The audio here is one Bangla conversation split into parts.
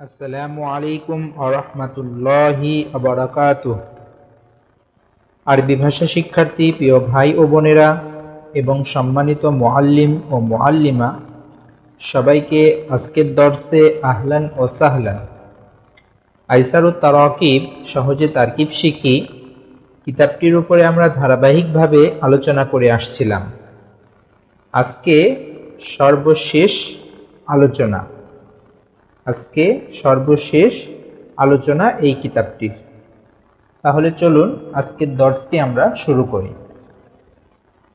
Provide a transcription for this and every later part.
আসসালামু আলাইকুম আরহামতুল্লাহি আবরাকাতুহ আরবি ভাষা শিক্ষার্থী, প্রিয় ভাই ও বোনেরা এবং সম্মানিত মোয়াল্লিম ও মোয়াল্লিমা সবাইকে আজকের দর্শে আহলান ও সাহলান। আইসারুত তারাকিব সহজে তারকিব শিখি, কিতাবটির উপরে আমরা ধারাবাহিকভাবে আলোচনা করে আসছিলাম। আজকে সর্বশেষ আলোচনা। আজকে সর্বশেষ আলোচনা এই কিতাবটির। তাহলে চলুন আজকের দর্শটি আমরা শুরু করি।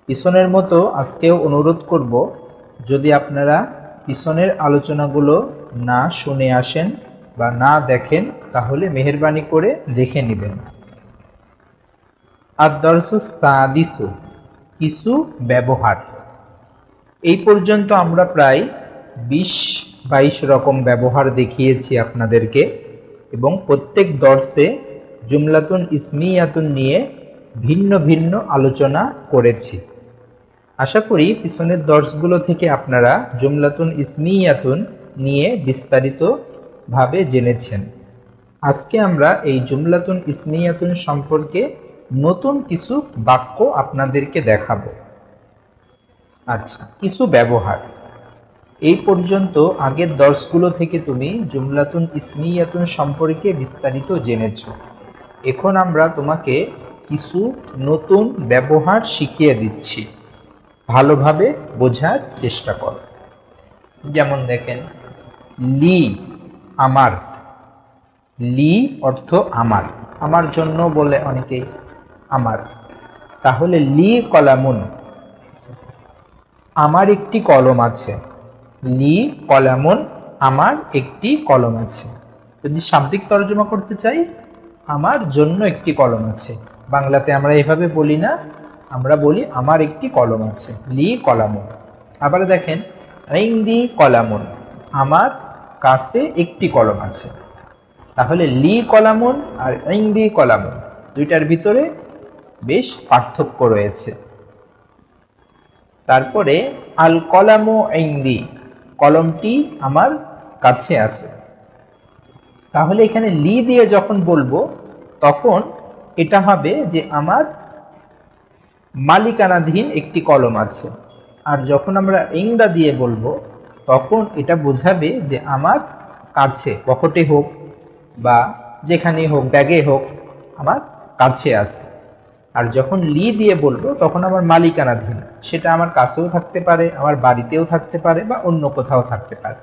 পিছনের মতো আজকেও অনুরোধ করব, যদি আপনারা পিছনের আলোচনাগুলো না শুনে আসেন বা না দেখেন, তাহলে মেহরবানি করে দেখে নেবেন। আর দর্শ সাদিসু, কিছু ব্যবহার। এই পর্যন্ত আমরা প্রায় বিশ বাইশ রকম ব্যবহার দেখিয়েছি আপনাদেরকে এবং প্রত্যেক দর্শে জুমলাতুন ইসমিয়াতুন নিয়ে ভিন্ন ভিন্ন আলোচনা করেছি। আশা করি পিছনের দর্শগুলো থেকে আপনারা জুমলাতুন ইসমিয়াতুন নিয়ে বিস্তারিত ভাবে জেনেছেন। আজকে আমরা এই জুমলাতুন ইসমিয়াতুন সম্পর্কে নতুন কিছু বাক্য আপনাদেরকে দেখাবো। আচ্ছা কিছু ব্যবহার। এই পর্যন্ত আগের দর্শগুলো থেকে তুমি জুমলাতুন ইসমিয়াতুন সম্পর্কে বিস্তারিত জেনেছ। এখন আমরা তোমাকে কিছু নতুন ব্যবহার শিখিয়ে দিচ্ছি। ভালোভাবে বোঝার চেষ্টা কর। যেমন দেখেন, লি, আমার। লি অর্থ আমার। আমার জন্য বলে অনেকেই আমার। তাহলে লি কলামুন। আমার একটি কলম আছে। লি, কলামুন, আমার একটি কলম আছে। যদি শাব্দিক তর্জমা করতে চাই, আমার জন্য একটি কলম আছে। বাংলাতে আমরা এভাবে বলি না, আমরা বলি আমার একটি কলম আছে, লি, কলামুন। আবার দেখেন দি কলামুন, আমার কাছে একটি কলম আছে। তাহলে লি কলামুন আর দি কলামুন, দুইটার ভিতরে বেশ পার্থক্য রয়েছে। তারপরে, আল কলামু ইন্দি কলমটি আমার কাছে আছে। তাহলে এখানে লি দিয়ে যখন বলব, তখন এটা হবে যে আমার মালিকানাধীন একটি কলম আছে। আর যখন আমরা ইংদা দিয়ে বলব, তখন এটা বোঝাবে যে আমার কাছে, পকেটে হোক বা যেখানে হোক, ব্যাগে হোক, আমার কাছে আছে। আর যখন লি দিয়ে বলব, তখন আমার মালিকানাধীন। সেটা আমার কাছেও থাকতে পারে, আমার বাড়িতেও থাকতে পারে বা অন্য কোথাও থাকতে পারে।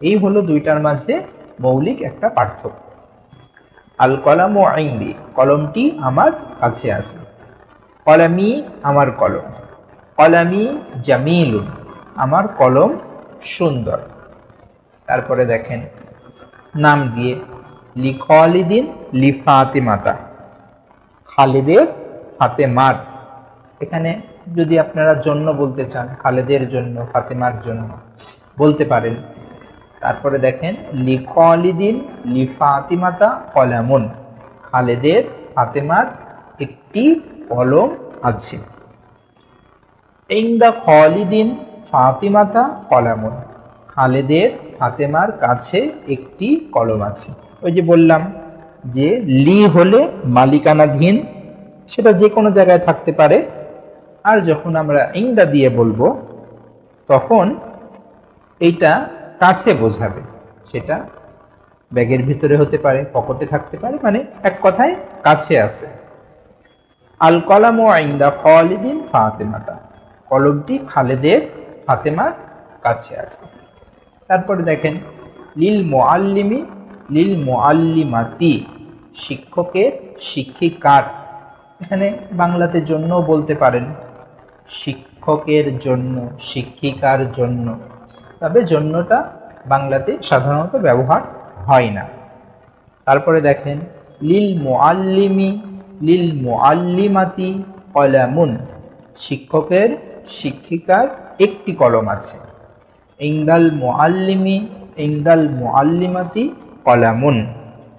এই হলো দুইটার মাঝে মৌলিক একটা পার্থক্য। আল কলাম ও আইন্দি কলমটি আমার কাছে আছে। কলামি আমার কলম। কলামি জামিলুন, আমার কলম সুন্দর। তারপরে দেখেন, নাম দিয়ে, লি খালিদিন লি ফাতিমাতা। খালিদের হাতে মার এখানে যদি আপনারা জন্য বলতে চান, খালেদের জন্য, ফাতেমার জন্য, বলতে পারেন। তারপরে দেখেন লি খালিদিন লি ফাতিমাতা কলামুন। খালেদের, ফাতেমার একটি কলম আছে। ইন্দা খালিদিন ফাতিমাতা কলামুন। খালেদের, ফাতেমার কাছে একটি কলম আছে। ওই যে বললাম যে, লি হলে মালিকানাধীন, সেটা যে কোনো জায়গায় থাকতে পারে। আর যখন আমরা ইংদা দিয়ে বলব, তখন এইটা কাছে বোঝাবে। সেটা ব্যাগের ভিতরে হতে পারে, পকেটে থাকতে পারে মানে এক কথায় কাছে আছে। আল কলাম ও আইন্দা খালিদিন ফাতেমাতা। কলমটি খালেদের ফাতেমার কাছে আছে। তারপরে দেখেন, লিল মোয়াল্লিমি লিল মোয়াল্লিমাতি শিক্ষকের শিক্ষিকার। এখানে বাংলাতে জন্য বলতে পারেন। শিক্ষকের জন্য, শিক্ষিকার জন্য। তবে জন্যটা বাংলাতে সাধারণত ব্যবহার হয় না। তারপরে দেখেন, লিল মোয়াল্লিমি লিল মোয়াল্লিমাতি কলামুন। শিক্ষকের, শিক্ষিকার একটি কলম আছে। ইংদাল মোয়াল্লিমি ইংদাল মোয়াল্লিমাতি কলামুন।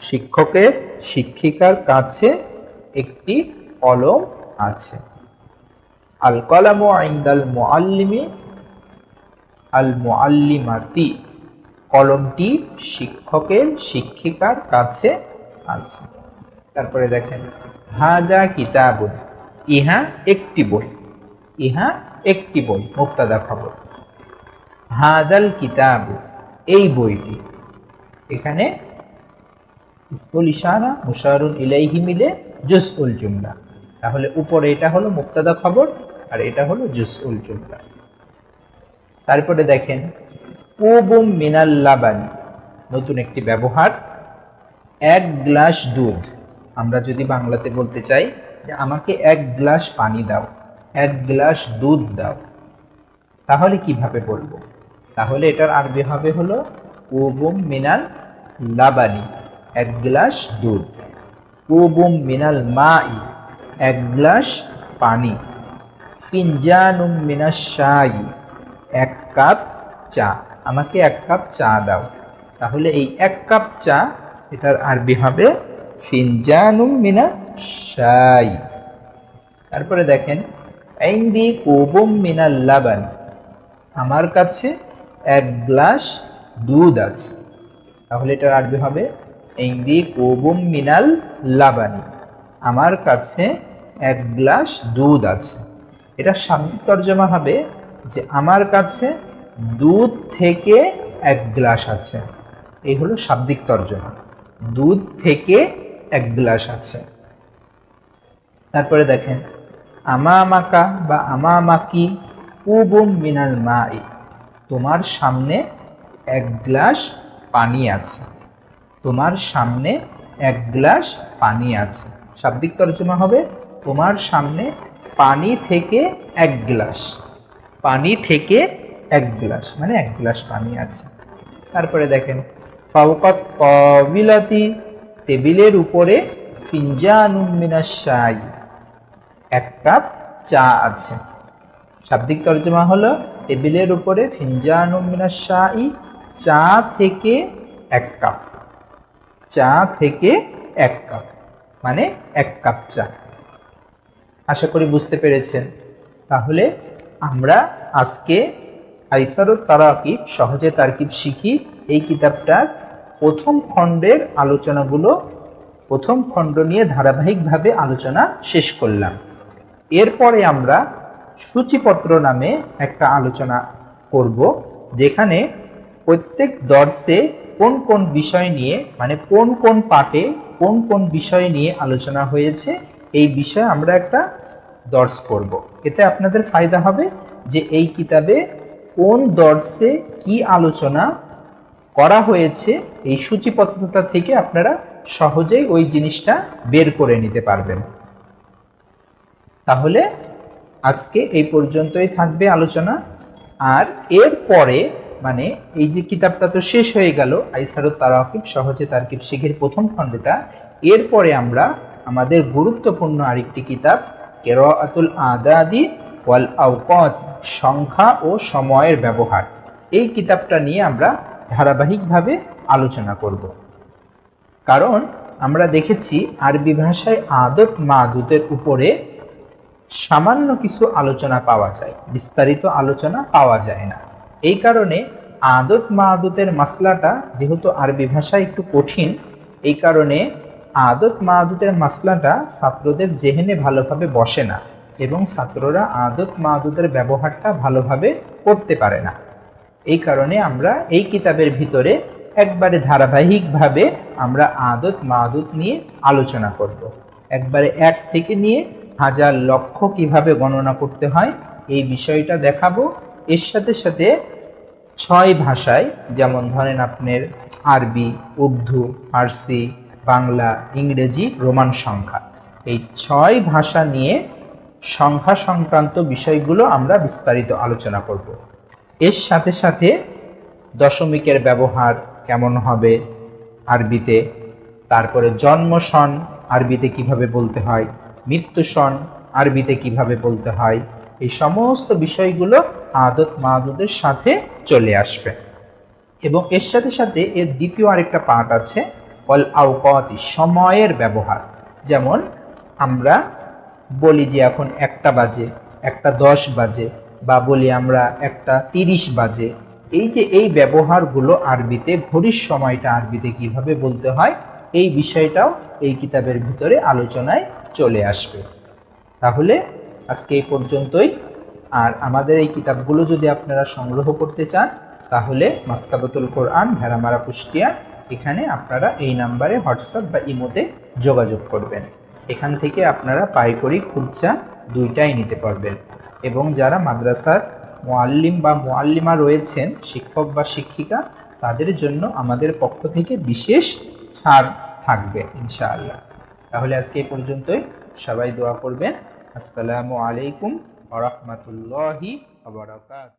শিক্ষকের, শিক্ষিকার কাছে একটি কলম আছে। আল কলামু ইন্দাল মুআল্লিমি আল মুআল্লিমাতি কলমটি শিক্ষকের শিক্ষিকার কাছে আছে। তারপরে দেখেন হাদা কিতাবুন, ইহা একটি বই, ইহা একটি বই, মুক্তাদা খবর। হাদাল কিতাব, এই বইটি। এখানে ইসমুল ইশারা, মুশারুন ইলাইহি মিলে জুসউল জুমলা। তাহলে উপরে এটা হলো মুক্তাদা খবর আর এটা হলো জুসউল জুমলা। তারপরে দেখেন, কুবুম মিনাল লাবানি, নতুন একটি ব্যবহার, এক গ্লাস দুধ। আমরা যদি বাংলাতে বলতে চাই যে আমাকে এক গ্লাস পানি দাও, এক গ্লাস দুধ দাও, তাহলে কীভাবে বলব? তাহলে এটার আরবি হবে হলো কুবুম মিনাল লাবানি, এক গ্লাস দুধ। কুবুম মিনাল মাই, এক গ্লাস পানি। ফিনজানুম মিনাস শাই। এক কাপ চা। আমাকে এক কাপ চা দাও। তাহলে এই এক কাপ চা, এটার আরবি হবে ফিনজানুম মিনা শাই। তারপরে দেখেন, আইন্দি কুবুম মিনাল লাবান। আমার কাছে এক গ্লাস দুধ আছে। তাহলে এটার আরবি হবে ইন্দি কুবুম মিনাল লাবানি। আমার কাছে এক গ্লাস দুধ আছে। এটা শাব্দিক তর্জমা হবে যে আমার কাছে দুধ থেকে এক গ্লাস আছে। এই হলো শাব্দিক তর্জমা। দুধ থেকে এক গ্লাস আছে। তারপরে দেখেন আমামাকা বা আমামাকি কুবুম মিনাল মাই, তোমার সামনে এক গ্লাস পানি আছে। তোমার সামনে এক গ্লাস পানি আছে। শাব্দিক তর্জমা হবে তোমার সামনে পানি থেকে এক গ্লাস। পানি থেকে এক গ্লাস মানে এক গ্লাস পানি আছে। তারপরে দেখেন ফাউকাত কবিলাতি টেবিলের উপরে ফিনজানুম মিনাস শাই, এক কাপ চা আছে। শাব্দিক তর্জমা হলো, টেবিলের উপরে ফিনজানুম মিনাস শাই, চা থেকে এক কাপ। চা থেকে এক কাপ মানে এক কাপ চা। আশা করি বুঝতে পেরেছেন। তাহলে আমরা আজকে আইসারুত তারাকিব সহজে তারকিব শিখি। এই কিতাবটার প্রথম খণ্ডের আলোচনাগুলো, প্রথম খণ্ড নিয়ে ধারাবাহিকভাবে আলোচনা শেষ করলাম। এরপরে আমরা সূচিপত্র নামে একটা আলোচনা করব, যেখানে প্রত্যেক দর্শে কোন কোন বিষয় নিয়ে মানে কোন কোন পাঠে কোন কোন বিষয় নিয়ে আলোচনা হয়েছে। এই বিষয়ে আমরা একটা দর্শ করব। এতে আপনাদের ফায়দা হবে যে এই কিতাবে কোন দর্শে কি আলোচনা করা হয়েছে, এই সূচিপত্রটা থেকে আপনারা সহজেই ওই জিনিসটা বের করে নিতে পারবেন। তাহলে আজকে এই পর্যন্তই থাকবে আলোচনা। আর এর পরে মানে এই যে কিতাবটা তো শেষ হয়ে গেল, আইসারুত তারাকিব সহজে তারকিব শিখের প্রথম খণ্ডটা এরপরে আমরা আমাদের গুরুত্বপূর্ণ আরেকটি কিতাব কেরাতুল আদাদি ওয়াল আওকাত, সংখ্যা ও সময়ের ব্যবহার। এই কিতাবটা নিয়ে আমরা ধারাবাহিকভাবে আলোচনা করব। কারণ আমরা দেখেছি আরবি ভাষায় আদত মাদুতের উপরে সামান্য কিছু আলোচনা পাওয়া যায়, বিস্তারিত আলোচনা পাওয়া যায় না। এই কারণে আদত মাদুতের মাসলাটা যেহেতু আরবি ভাষায় একটু কঠিন, এই কারণে আদত মাদুতের মাসলাটা ছাত্রদের জেহেনে ভালোভাবে বসে না এবং ছাত্ররা আদত মাদুতের ব্যবহারটা ভালোভাবে করতে পারে না। এই কারণে আমরা এই কিতাবের ভিতরে একবারে ধারাবাহিকভাবে আমরা আদত মাদুত নিয়ে আলোচনা করব। একবারে এক থেকে নিয়ে হাজার লক্ষ কীভাবে গণনা করতে হয় এই বিষয়টা দেখাবো। এর সাথে সাথে ছয় ভাষায়, যেমন ধরেন আপনার আরবি, উর্দু, ফার্সি বাংলা, ইংরেজি, রোমান সংখ্যা। এই ছয় ভাষা নিয়ে সংখ্যা সংক্রান্ত বিষয়গুলো আমরা বিস্তারিত আলোচনা করব। এর সাথে সাথে দশমিকের ব্যবহার কেমন হবে আরবিতে, তারপরে জন্ম সন আরবিতে কীভাবে বলতে হয়, মৃত্যু সন আরবিতে কীভাবে বলতে হয়, এই সমস্ত বিষয়গুলো আদত মাদুদের সাথে চলে আসবে। এবং এর সাথে সাথে এর দ্বিতীয় আরেকটা পার্ট আছে অল আউকাতি সময়ের ব্যবহার। যেমন আমরা বলি যে এখন একটা বাজে, একটা দশ বাজে, বা বলি আমরা একটা তিরিশ বাজে। এই যে এই ব্যবহারগুলো আরবিতে, ঘড়ির সময়টা আরবিতে কীভাবে বলতে হয়, এই বিষয়টাও এই কিতাবের ভিতরে আলোচনায় চলে আসবে। তাহলে আজকে এই পর্যন্তই। আর আমাদের এই কিতাবগুলো যদি আপনারা সংগ্রহ করতে চান, তাহলে মাক্তাবাতুল কোরআন, ভেড়ামারা কুষ্টিয়া এখানে আপনারা এই নাম্বারে হোয়াটসঅ্যাপ বা ইমোতে যোগাযোগ করবেন। এখান থেকে আপনারা পাইকরি খুচরা দুইটাই নিতে পারবেন। এবং যারা মাদ্রাসার মোয়াল্লিম বা মোয়াল্লিমা রয়েছেন, শিক্ষক বা শিক্ষিকা, তাদের জন্য আমাদের পক্ষ থেকে বিশেষ ছাড় থাকবে, ইনশাআল্লাহ। তাহলে আজকে এই পর্যন্তই। সবাই দোয়া করবেন। আসসালামু আলাইকুম ওয়া রাহমাতুল্লাহি ওয়া বারাকাতুহু।